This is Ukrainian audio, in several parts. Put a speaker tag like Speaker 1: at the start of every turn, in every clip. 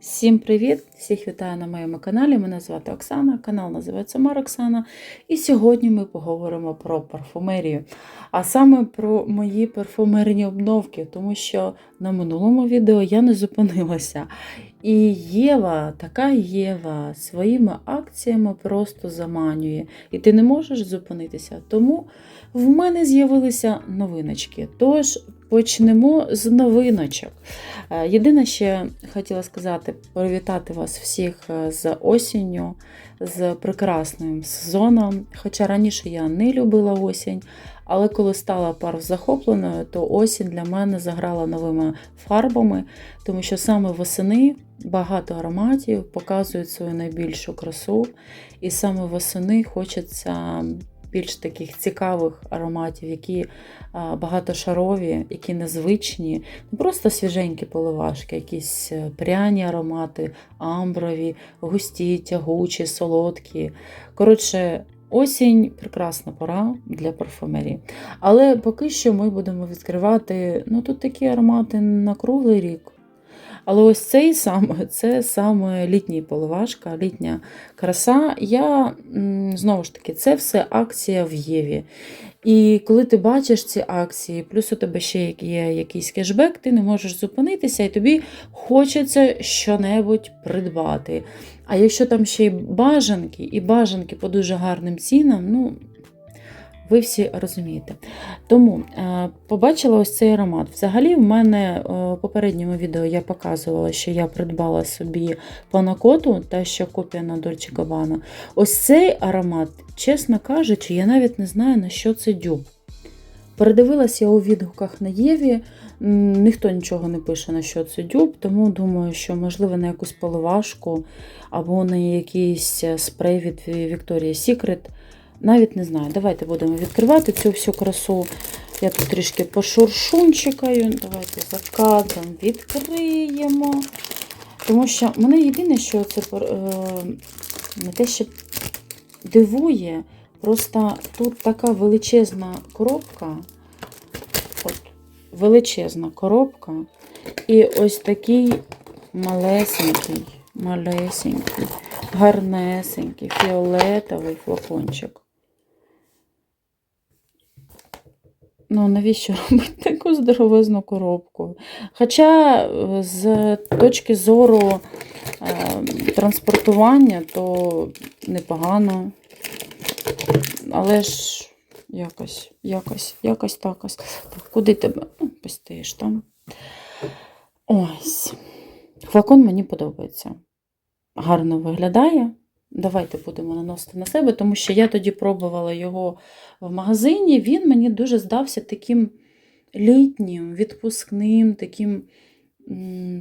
Speaker 1: Всім привіт! Всіх вітаю на моєму каналі. Мене звати Оксана, канал називається Мар Оксана. І сьогодні ми поговоримо про парфумерію, а саме про мої парфумерні обновки, тому що на минулому відео я не зупинилася. І Єва, така Єва, своїми акціями просто заманює. І ти не можеш зупинитися. Тому в мене з'явилися новиночки. Тож почнемо з новиночок. Е, Єдине, ще хотіла сказати, привітати вас всіх е, з осінню, з прекрасним сезоном. Хоча раніше я не любила осінь, але коли стала пару захопленою, то осінь для мене заграла новими фарбами, тому що саме восени багато ароматів показують свою найбільшу красу, і саме восени хочеться більш таких цікавих ароматів, які багатошарові, які незвичні, не просто свіженькі поливашки, якісь е, пряні аромати, амброві, густі, тягучі, солодкі. Коротше, осінь прекрасна пора для парфумерії. Але поки що ми будемо відкривати ну, тут такі аромати на круглий рік. Але ось цей саме це саме літній поливашка, літня краса. Я знову ж таки, це все акція в Єві. І коли ти бачиш ці акції, плюс у тебе ще є якийсь кешбек, ти не можеш зупинитися, і тобі хочеться щонебудь придбати. А якщо там ще й бажанки, і бажанки по дуже гарним цінам, ну. Ви всі розумієте. Тому е, побачила ось цей аромат. Взагалі, в мене е, в попередньому відео я показувала, що я придбала собі панакоту, та що копія на Dolce Gabbana. Ось цей аромат, чесно кажучи, я навіть не знаю, на що це дюб. Передивилася я у відгуках на Єві, ніхто нічого не пише на що це дюб, тому думаю, що можливо на якусь поливашку або на якийсь е, спрей від Victoria's Secret. Навіть не знаю. Давайте будемо відкривати цю всю красу. Я тут трішки пошуршунчикаю. Давайте за кадром відкриємо. Тому що мене єдине, що це е, не те, що дивує, просто тут така величезна коробка. От, величезна коробка. І ось такий малесенький, малесенький, гарнесенький, фіолетовий флакончик. Ну, навіщо робити таку здоровезну коробку? Хоча е, з точки зору е, транспортування, то непогано. Але ж якось, якось, якось такось. Так, куди тебе? Ну, там. Ось. Флакон мені подобається. Гарно виглядає. Давайте будемо наносити на себе, тому що я тоді пробувала його в магазині. Він мені дуже здався таким літнім, відпускним, таким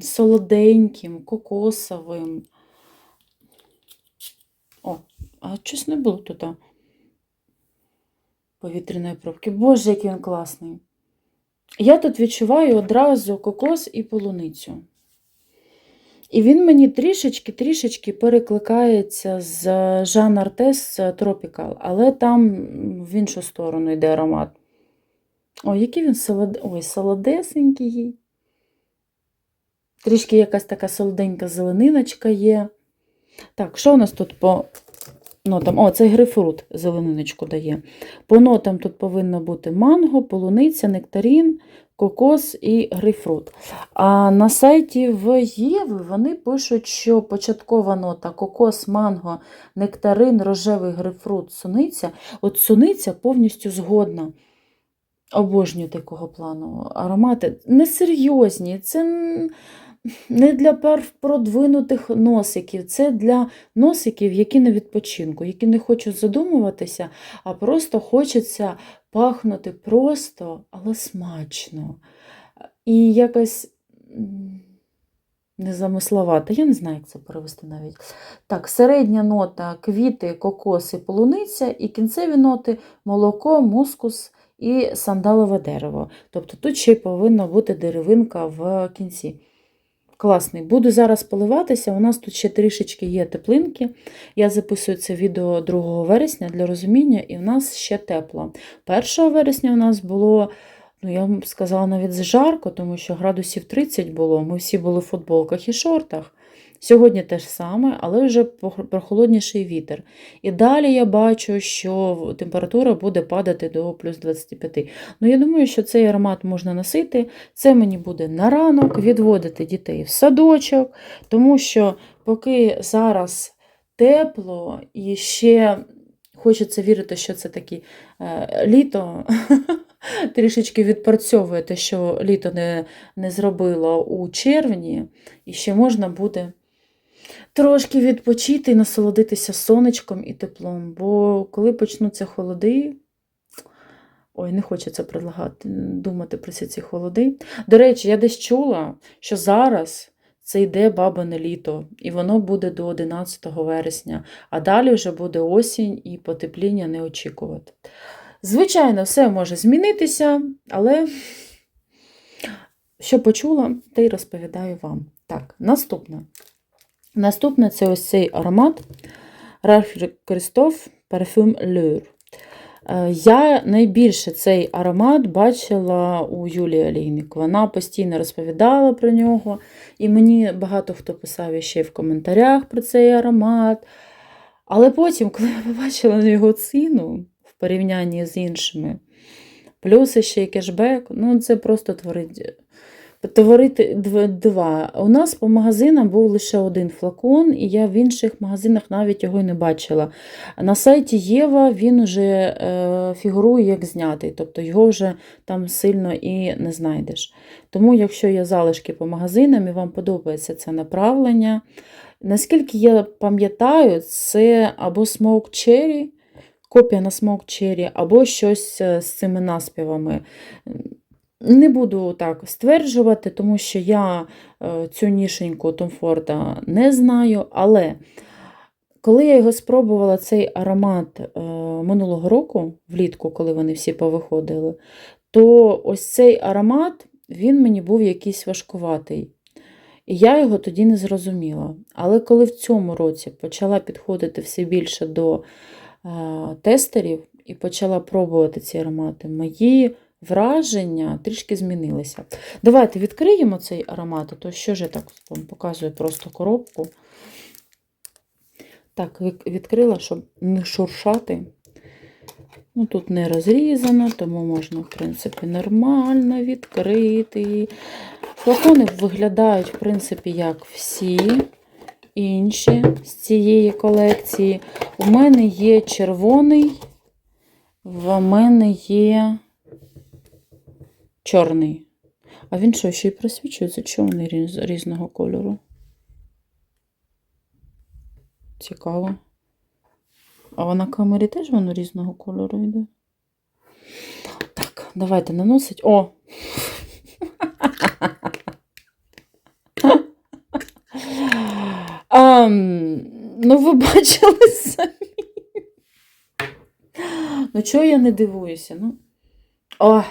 Speaker 1: солоденьким, кокосовим. О, а щось не було тут повітряної пробки. Боже, який він класний. Я тут відчуваю одразу кокос і полуницю. І він мені трішечки-трішечки перекликається з Жан Артес Tropical, але там в іншу сторону йде аромат. Ой, який він солод... Ой, солодесенький. Трішки якась така солоденька зелениночка є. Так, що у нас тут по нотам? О, це грейпфрут зелениночку дає. По нотам тут повинно бути манго, полуниця, нектарін, кокос і грейпфрут. А на сайті в Єви вони пишуть, що початкова нота кокос, манго, нектарин, рожевий грейпфрут, суниця. От суниця повністю згодна. Обожнюю такого плану аромати. Несерйозні, це не для продвинутих носиків, це для носиків, які на відпочинку, які не хочуть задумуватися, а просто хочеться пахнути просто, але смачно. І якось незамисловато. Я не знаю, як це перевести навіть. Так, середня нота квіти, кокоси, полуниця, і кінцеві ноти молоко, мускус і сандалове дерево. Тобто тут ще й повинна бути деревинка в кінці. Класний. Буду зараз поливатися. У нас тут ще трішечки є теплинки. Я записую це відео 2 вересня для розуміння, і в нас ще тепло. 1 вересня у нас було, ну я б сказала, навіть жарко, тому що градусів 30 було. Ми всі були в футболках і шортах. Сьогодні те ж саме, але вже прохолодніший вітер. І далі я бачу, що температура буде падати до плюс 25. Ну, я думаю, що цей аромат можна носити. Це мені буде на ранок, відводити дітей в садочок, тому що поки зараз тепло і ще хочеться вірити, що це таке літо. Трішечки відпрацьовує що літо не, не зробило у червні, і ще можна буде трошки відпочити і насолодитися сонечком і теплом. Бо коли почнуться холоди, ой, не хочеться предлагати, думати про ці холоди. До речі, я десь чула, що зараз це йде бабине літо, і воно буде до 11 вересня, а далі вже буде осінь і потепління не очікувати. Звичайно, все може змінитися, але що почула, те й розповідаю вам. Так, наступне. Наступне це ось цей аромат Ральф Кристоф Parfum Leur. Е, Я найбільше цей аромат бачила у Юлії Олійник. Вона постійно розповідала про нього, і мені багато хто писав ще в коментарях про цей аромат. Але потім, коли я побачила його ціну в порівнянні з іншими, плюс ще й кешбек, ну це просто творить. Творити дв- два. У нас по магазинам був лише один флакон, і я в інших магазинах навіть його не бачила. На сайті Єва він вже е, фігурує як знятий, тобто його вже там сильно і не знайдеш. Тому, якщо є залишки по магазинам і вам подобається це направлення, наскільки я пам'ятаю, це або Smoke Cherry, копія на Smoke Cherry, або щось е, з цими наспівами. Не буду так стверджувати, тому що я е, цю нішеньку Том Форда не знаю, але коли я його спробувала, цей аромат е, минулого року, влітку, коли вони всі повиходили, то ось цей аромат, він мені був якийсь важкуватий. І я його тоді не зрозуміла. Але коли в цьому році почала підходити все більше до е, тестерів і почала пробувати ці аромати, мої враження трішки змінилися. Давайте відкриємо цей аромат, то що ж я так вам показую просто коробку. Так, відкрила, щоб не шуршати. Ну, тут не розрізано, тому можна, в принципі, нормально відкрити. Флакони виглядають, в принципі, як всі інші з цієї колекції. У мене є червоний, в мене є чорний. А він що, ще й просвічується? Чого вони різ- різного кольору? Цікаво. А на камері теж воно різного кольору йде. Так, давайте наносить. О! А, ну, ви бачили самі. Ну, чого я не дивуюся? Ну, о,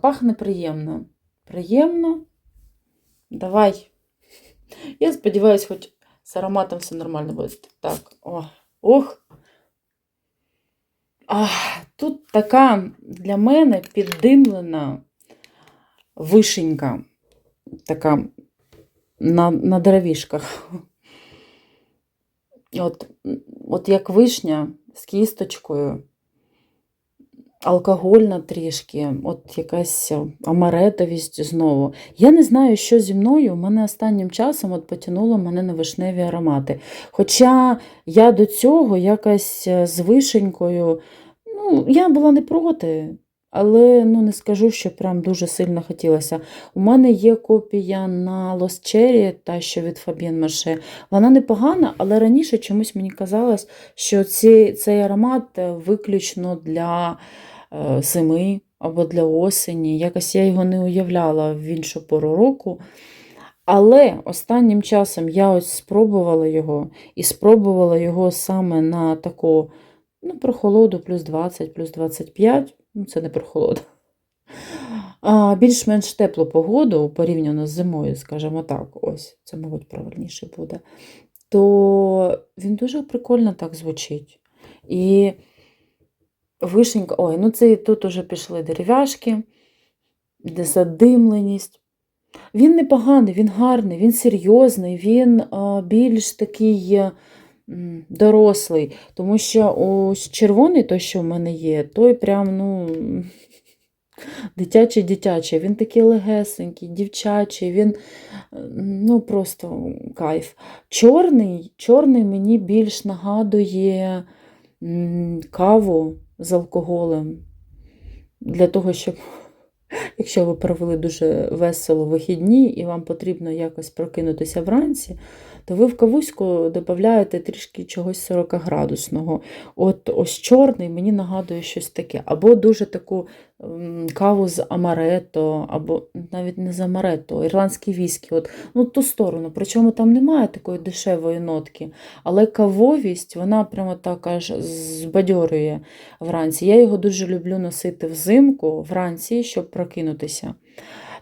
Speaker 1: пахне приємно. Приємно. Давай. Я сподіваюся, хоч з ароматом все нормально буде. Так, о, ох. А, тут така для мене піддимлена вишенька. Така на, на деревішках. От, от як вишня з кісточкою, алкогольна трішки, от якась амаретовість знову. Я не знаю, що зі мною. Мене останнім часом от потянуло мене на вишневі аромати. Хоча я до цього якась е, з вишенькою, ну, я була не проти. Але ну, не скажу, що прям дуже сильно хотілося. У мене є копія на Lost Cherry, та що від Fabienne Marche. Вона непогана, але раніше чомусь мені казалось, що ці, цей аромат е, виключно для е, зими або для осені. Якось я його не уявляла в іншу пору року. Але останнім часом я ось спробувала його і спробувала його саме на таку ну, прохолоду плюс 20, плюс 25. Ну, це не прохолода. А, більш-менш теплу погоду порівняно з зимою, скажімо так, ось, це, мабуть, правильніше буде, то він дуже прикольно так звучить. І вишенька, ой, ну це і тут уже пішли дерев'яшки, де задимленість. Він непоганий, він гарний, він серйозний, він більш такий дорослий. Тому що ось червоний, той, що в мене є, той прям, ну. Дитячий дитячий, він такий легесенький, дівчачий, він ну просто кайф. Чорний, чорний мені більш нагадує каву з алкоголем. Для того, щоб, якщо ви провели дуже весело вихідні і вам потрібно якось прокинутися вранці, то ви в кавуську додаєте трішки чогось 40 градусного. От ось чорний мені нагадує щось таке. Або дуже таку каву з амаретто, або навіть не з амаретто, ірландський віскі. От, ну, ту сторону. Причому там немає такої дешевої нотки, але кавовість, вона прямо так аж збадьорює вранці. Я його дуже люблю носити взимку, вранці, щоб прокинутися.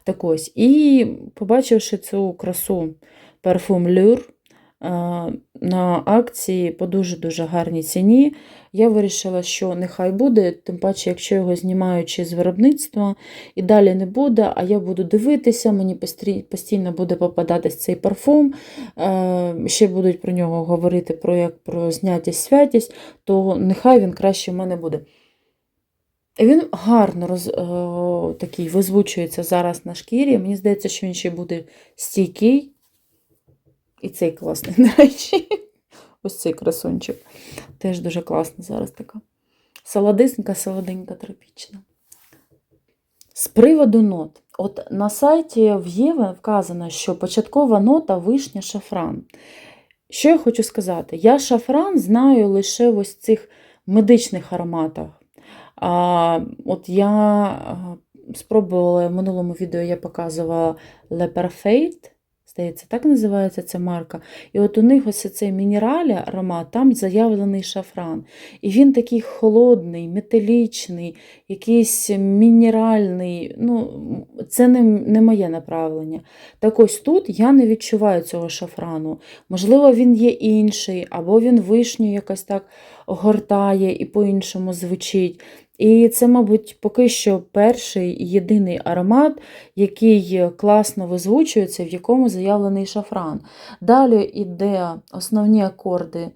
Speaker 1: Так ось. І побачивши цю красу парфум Люр на акції по дуже-дуже гарній ціні, я вирішила, що нехай буде, тим паче, якщо його знімаючи з виробництва, і далі не буде, а я буду дивитися, мені постійно буде попадатись цей парфум, е, ще будуть про нього говорити про як про знятість святість, то нехай він краще в мене буде. Він гарно роз, о, такий визвучується зараз на шкірі. Мені здається, що він ще буде стійкий. І цей класний, до речі. Ось цей красунчик. Теж дуже класна зараз така. Солодисненька, солоденька, тропічна. З приводу нот. От на сайті в Єве вказано, що початкова нота вишня шафран. Що я хочу сказати? Я шафран знаю лише в ось цих медичних ароматах. А, от я спробувала в минулому відео, я показувала Le Parfait, здається, так називається ця марка. І от у них ось цей мінералі аромат, там заявлений шафран. І він такий холодний, металічний, якийсь мінеральний. Ну, це не, не моє направлення. Так ось тут я не відчуваю цього шафрану. Можливо, він є інший, або він вишню якось так огортає і по-іншому звучить. І це, мабуть, поки що перший єдиний аромат, який класно визвучується, в якому заявлений шафран. Далі йде основні акорди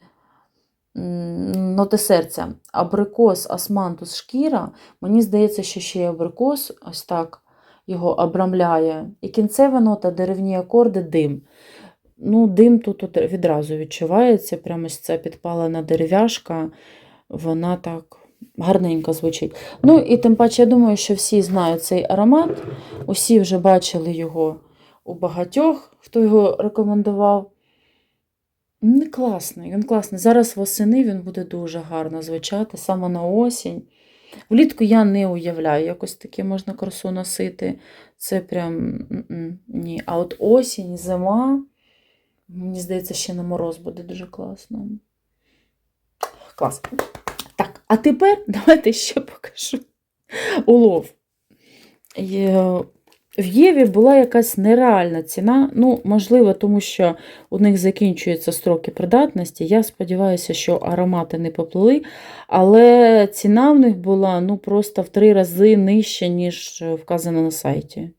Speaker 1: ноти серця. Абрикос, османтус, шкіра. Мені здається, що ще й абрикос ось так його обрамляє. І кінцева нота, деревні акорди, дим. Ну, Дим тут відразу відчувається. Прямо ось ця підпалена дерев'яшка, вона так гарненько звучить. Ну і тим паче, я думаю, що всі знають цей аромат, усі вже бачили його у багатьох, хто його рекомендував. Не класний, він класний. Зараз восени він буде дуже гарно звучати, саме на осінь. Влітку я не уявляю, якось таке можна красу носити. Це прям ні. А от осінь, зима, мені здається, ще на мороз буде дуже класно. Клас. А тепер давайте ще покажу улов. В Єві була якась нереальна ціна. Ну, можливо, тому що у них закінчуються строки придатності. Я сподіваюся, що аромати не поплили. Але ціна в них була ну, просто в три рази нижча, ніж вказано на сайті.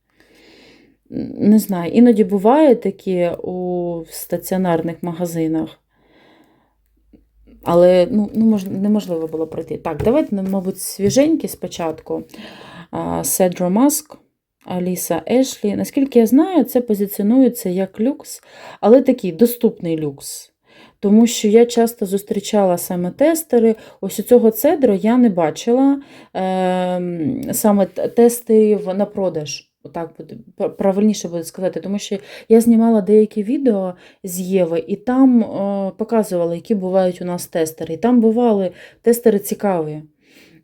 Speaker 1: Не знаю, іноді буває такі у стаціонарних магазинах. Але ну, ну, мож, неможливо було пройти. Так, давайте, ну, мабуть, свіженькі спочатку. Седро Маск, Аліса Ешлі. Наскільки я знаю, це позиціонується як люкс, але такий доступний люкс. Тому що я часто зустрічала саме тестери. Ось у цього цедру я не бачила е, саме тестерів на продаж. Отак буде правильніше буде сказати, тому що я знімала деякі відео з Єви, і там е, показували, які бувають у нас тестери. І там бували тестери цікаві.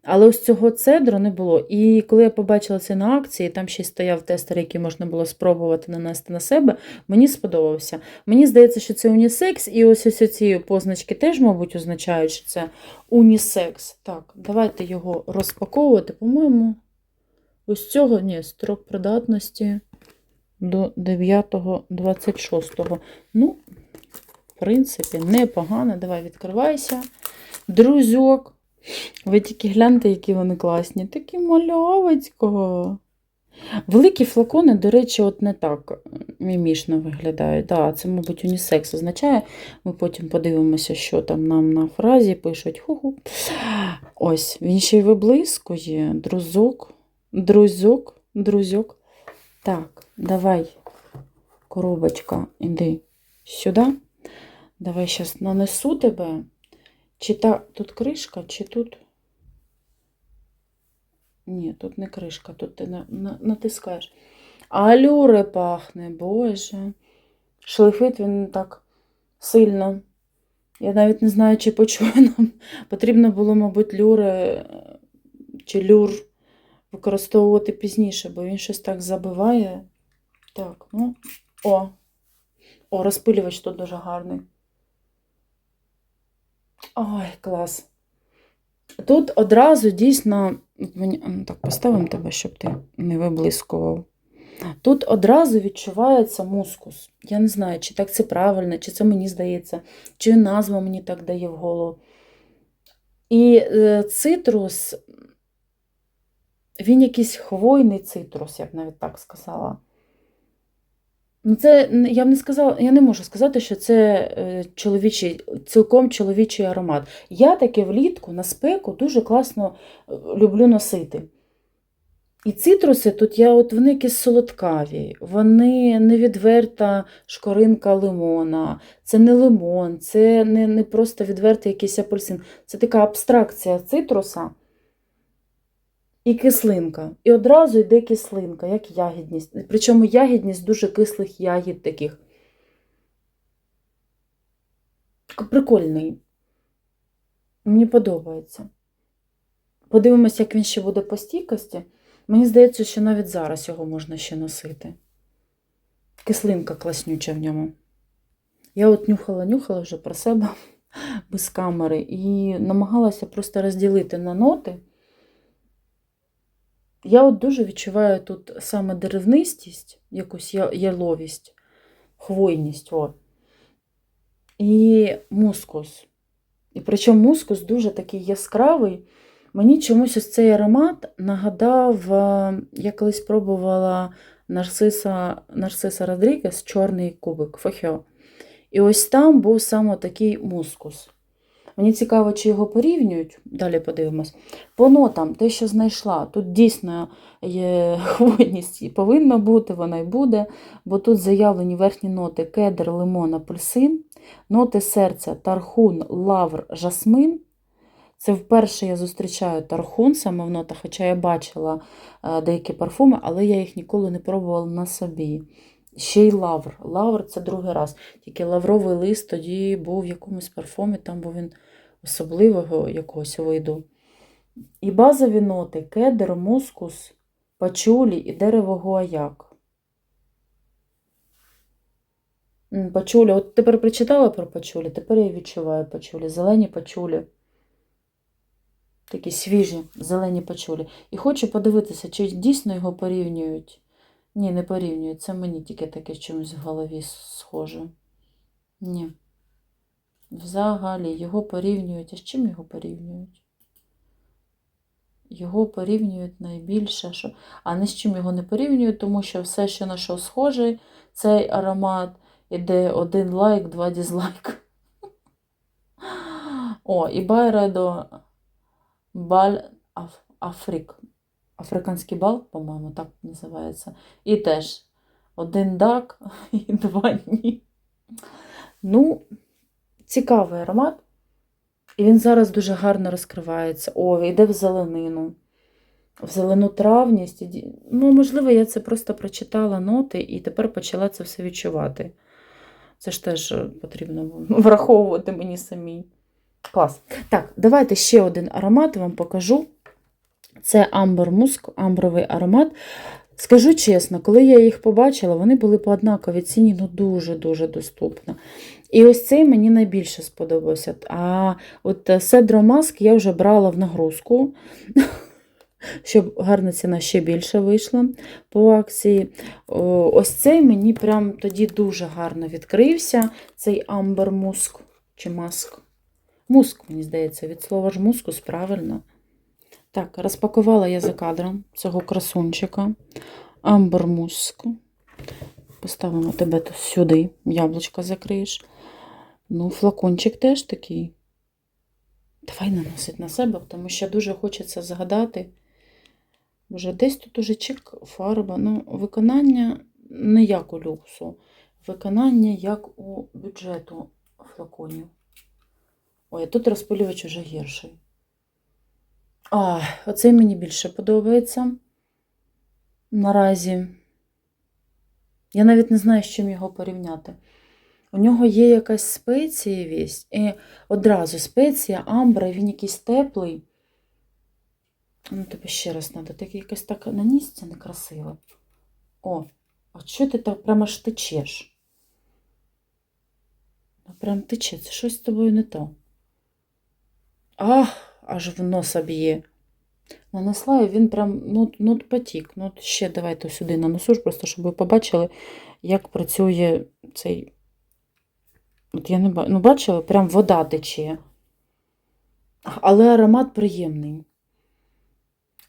Speaker 1: Але ось цього цедру не було. І коли я побачила це на акції, там ще й стояв тестер, який можна було спробувати нанести на себе, мені сподобався. Мені здається, що це унісекс, і ось ось ці позначки теж, мабуть, означають, що це унісекс. Так, давайте його розпаковувати. По-моєму, ось цього ні, строк придатності до 9.26. Ну, в принципі, непогано. Давай відкривайся. Друзьок. Ви тільки гляньте, які вони класні. Такі малявочко. Великі флакони, до речі, от не так мімішно виглядають. Да, це, мабуть, унісекс означає. Ми потім подивимося, що там нам на фразі пишуть. Ху-ху. Ось, він ще й виблискує. Друзок, друзок, друзьок. Так, давай, коробочка, іди сюди. Давай зараз нанесу тебе. Чи та тут кришка, чи тут. Ні, тут не кришка, тут ти на, на, натискаєш. Алюре пахне, боже. Шлифить він так сильно. Я навіть не знаю, чи почує нам. Потрібно було, мабуть, люре чи люр використовувати пізніше, бо він щось так забиває. Так, ну, о. О, розпилювач тут дуже гарний. Ой, клас. Тут одразу дійсно, так поставимо тебе, щоб ти не виблискував. Тут одразу відчувається мускус. Я не знаю, чи так це правильно, чи це мені здається, чи назва мені так дає в голову. І е, цитрус, він якийсь хвойний цитрус, я б навіть так сказала. Ну, це я б не сказала, я не можу сказати, що це е, чоловічий, цілком чоловічий аромат. Я таке влітку на спеку дуже класно е, люблю носити. І цитруси тут я, от вони якісь солодкаві, вони не відверта шкоринка лимона, це не лимон, це не, не просто відвертий якийсь апельсин. Це така абстракція цитруса і кислинка. І одразу йде кислинка, як ягідність. Причому ягідність дуже кислих ягід таких. Прикольний. Мені подобається. Подивимось, як він ще буде по стійкості. Мені здається, що навіть зараз його можна ще носити. Кислинка класнюча в ньому. Я от нюхала-нюхала вже про себе без камери і намагалася просто розділити на ноти. Я от дуже відчуваю тут саме деревнистість, якусь яловість, хвойність. От. І мускус. І причому мускус дуже такий яскравий. Мені чомусь ось цей аромат нагадав, е, я колись пробувала Нарциса, Нарциса Родрігес, чорний кубик, фахьо. І ось там був саме такий мускус. Мені цікаво, чи його порівнюють, далі подивимось. По нотам, те, що знайшла, тут дійсно є хвойність і повинна бути, вона й буде, бо тут заявлені верхні ноти кедр, лимон, апельсин, ноти серця, тархун, лавр, жасмин. Це вперше я зустрічаю тархун саме в нотах, хоча я бачила е, деякі парфуми, але я їх ніколи не пробувала на собі. Ще й лавр. Лавр це другий раз. Тільки лавровий лист тоді був в якомусь парфумі, там був він особливого якогось виду. І базові ноти кедр, мускус, пачулі і дерево гуаяк. Пачулі, от тепер прочитала про пачулі, тепер я відчуваю пачулі, зелені пачулі. Такі свіжі, зелені пачулі. І хочу подивитися, чи дійсно його порівнюють. Ні, не порівнюють. Це мені тільки таке чомусь в голові схоже. Ні. Взагалі, його порівнюють. А з чим його порівнюють? Його порівнюють найбільше, що. А не з чим його не порівнюють, тому що все, що на що схожий, цей аромат, іде один лайк, два дізлайк. О, і Байредо Баль Аф... Африк. Африканський бал, по-моєму, так називається. І теж один дак і два ні. Ну, цікавий аромат. І він зараз дуже гарно розкривається. О, йде в зеленину. В зелену травність. Ну, можливо, я це просто прочитала ноти і тепер почала це все відчувати. Це ж теж е, потрібно враховувати мені самій. Клас. Так, давайте ще один аромат вам покажу. Це амбер муск, амбровий аромат. Скажу чесно, коли я їх побачила, вони були по однаковій ціні, ну дуже-дуже доступно. І ось цей мені найбільше сподобався. А от Mask я вже брала в нагрузку, щоб гарна ціна ще більше вийшла по акції. Ось цей мені прям тоді дуже гарно відкрився. Цей амбер муск чи маск. Муск, мені здається, від слова ж мускус, правильно. Так, розпакувала я за кадром цього красунчика. Амбермуску. Поставимо тебе тут сюди, яблучко закриєш. Ну, флакончик теж такий. Давай наносить на себе, тому що дуже хочеться згадати. Вже десь тут уже чек, фарба. Ну, виконання не як у люксу. Виконання як у бюджету флаконів. Ой, а тут розпилювач уже гірший. А, оцей мені більше подобається. Наразі. Я навіть не знаю, з чим його порівняти. У нього є якась спецієвість, і одразу спеція, амбра, і він якийсь теплий. Ну, тобі ще раз треба. Так якось так нанісся некрасиво. О, а що ти так прямо аж течеш? Ну, прям тече, це щось з тобою не то. Ах, аж в носа б'є. Нанесла, і він прям ну, ну, потік. Ну, ще давайте сюди нанесу, просто щоб ви побачили, як працює цей. От я не бачу. Ну, бачили, прям вода тече. Але аромат приємний.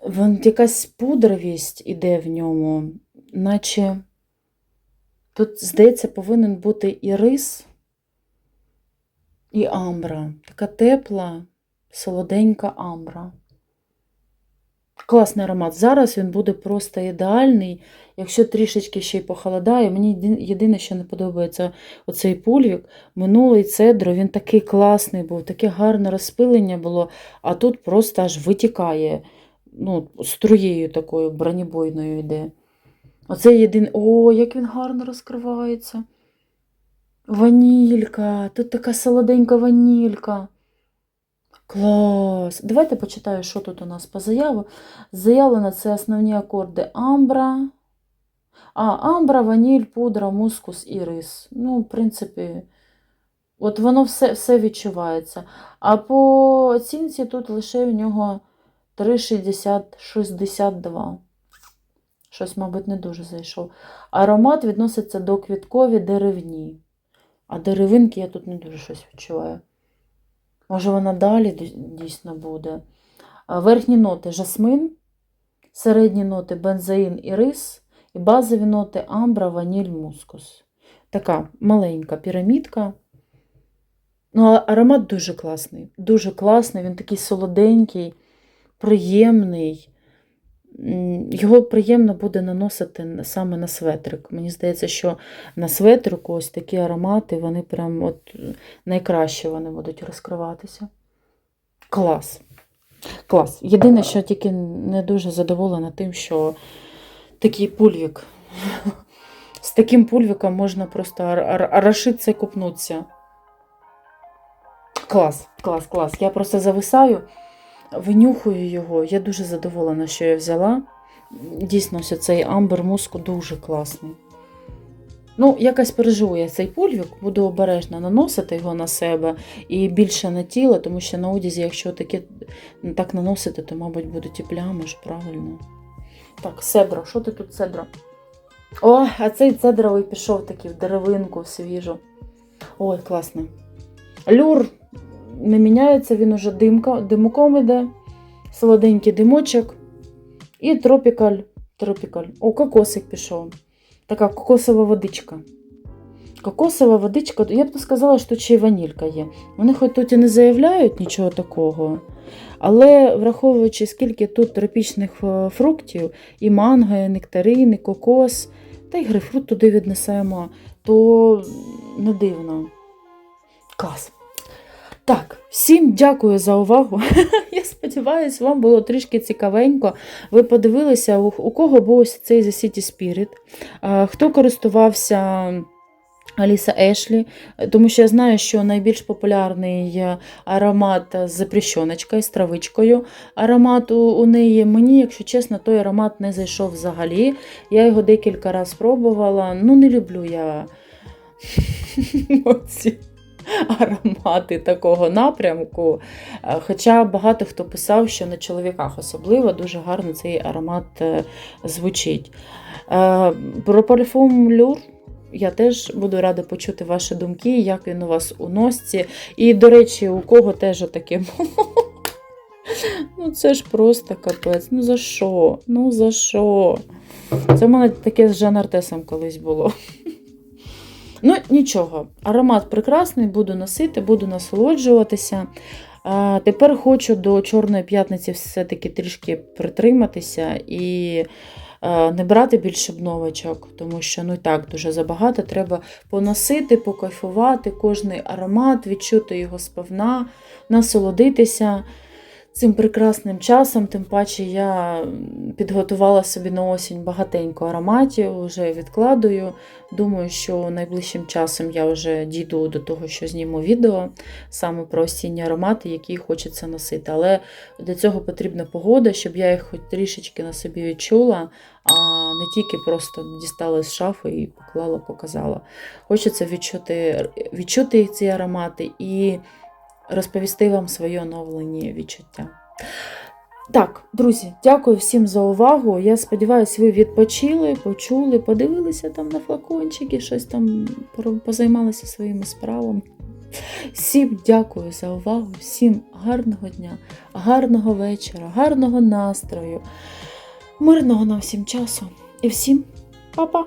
Speaker 1: Вон якась пудровість іде в ньому, наче тут, здається, повинен бути і рис, і амбра. Така тепла, солоденька амбра. Класний аромат. Зараз він буде просто ідеальний. Якщо трішечки ще й похолодає, мені єдине, що не подобається оцей пульвік. Минулий цедро, він такий класний був, таке гарне розпилення було, а тут просто аж витікає. Ну, струєю такою бронебойною йде. Оце єдине. О, як він гарно розкривається. Ванілька, тут така солоденька ванілька. Клас. Давайте почитаю, що тут у нас по заяву. Заявлено це основні акорди амбра. А, амбра, ваніль, пудра, мускус і рис. Ну, в принципі, от воно все, все відчувається. А по оцінці тут лише в нього 3,60-62. Щось, мабуть, не дуже зайшов. Аромат відноситься до квіткові деревні. А деревинки я тут не дуже щось відчуваю. Може, вона далі дійсно буде. Верхні ноти жасмин, середні ноти бензоїн і рис, і базові ноти амбра, ваніль, мускус. Така маленька пірамідка. Ну, аромат дуже класний. Дуже класний, він такий солоденький, приємний. Його приємно буде наносити саме на светрик. Мені здається, що на светрику ось такі аромати, вони прям от найкраще вони будуть розкриватися. Клас. Клас. Єдине, що тільки не дуже задоволена тим, що такий пульвік. З таким пульвіком можна просто ар- і купнутися. Клас, клас, клас. Я просто зависаю, винюхую його. Я дуже задоволена, що я взяла. Дійсно, ось цей амбер муску дуже класний. Ну, якось переживу я цей пульвік, буду обережно наносити його на себе і більше на тіло, тому що на одязі, якщо таке, так наносити, то, мабуть, будуть і плями ж, правильно. Так, цедро, що ти тут цедро? О, а цей цедровий пішов такий в деревинку, свіжу. Ой, класно. Люр не міняється, він уже димка, димуком іде, солоденький димочок. І тропікаль. Тропікаль. О, кокосик пішов. Така кокосова водичка. Кокосова водичка, я б то сказала, що тут ще й ванілька є. Вони хоч тут і не заявляють нічого такого, але враховуючи, скільки тут тропічних е, фруктів, і манго, і нектарин, і кокос, та й грейпфрут туди віднесемо, то не дивно. Клас. Так, всім дякую за увагу. Я сподіваюся, вам було трішки цікавенько. Ви подивилися, у, кого був цей The City Spirit, хто користувався Аліса Ешлі, тому що я знаю, що найбільш популярний аромат з запрещеночкою, з травичкою. Аромат у, у неї мені, якщо чесно, той аромат не зайшов взагалі. Я його декілька разів спробувала. Ну, не люблю я оці аромати такого напрямку. Е, Хоча багато хто писав, що на чоловіках особливо дуже гарно цей аромат е, звучить. Е, Про парфум Люр я теж буду рада почути ваші думки, як він у вас у носці. І, до речі, у кого теж таке було. Ну це ж просто капець. Ну за що? Ну за що? Це в мене таке з Жан Артесом колись було. Ну, нічого, аромат прекрасний, буду носити, буду насолоджуватися. А, тепер хочу до Чорної п'ятниці все-таки трішки притриматися і не брати більше обновочок, тому що ну і так дуже забагато. Треба поносити, покайфувати кожний аромат, відчути його сповна, насолодитися цим прекрасним часом. Тим паче я підготувала собі на осінь багатенько ароматів, вже відкладую. Думаю, що найближчим часом я вже дійду до того, що зніму відео саме про осінні аромати, які хочеться носити. Але для цього потрібна погода, щоб я їх хоч трішечки на собі відчула, а не тільки просто дістала з шафи і поклала, показала. Хочеться відчути, відчути ці аромати і розповісти вам свої оновлені відчуття. Так, друзі, дякую всім за увагу. Я сподіваюся, ви відпочили, почули, подивилися там на флакончики, щось там позаймалися своїми справами. Всім дякую за увагу, всім гарного дня, гарного вечора, гарного настрою, мирного нам всім часу і всім па-па!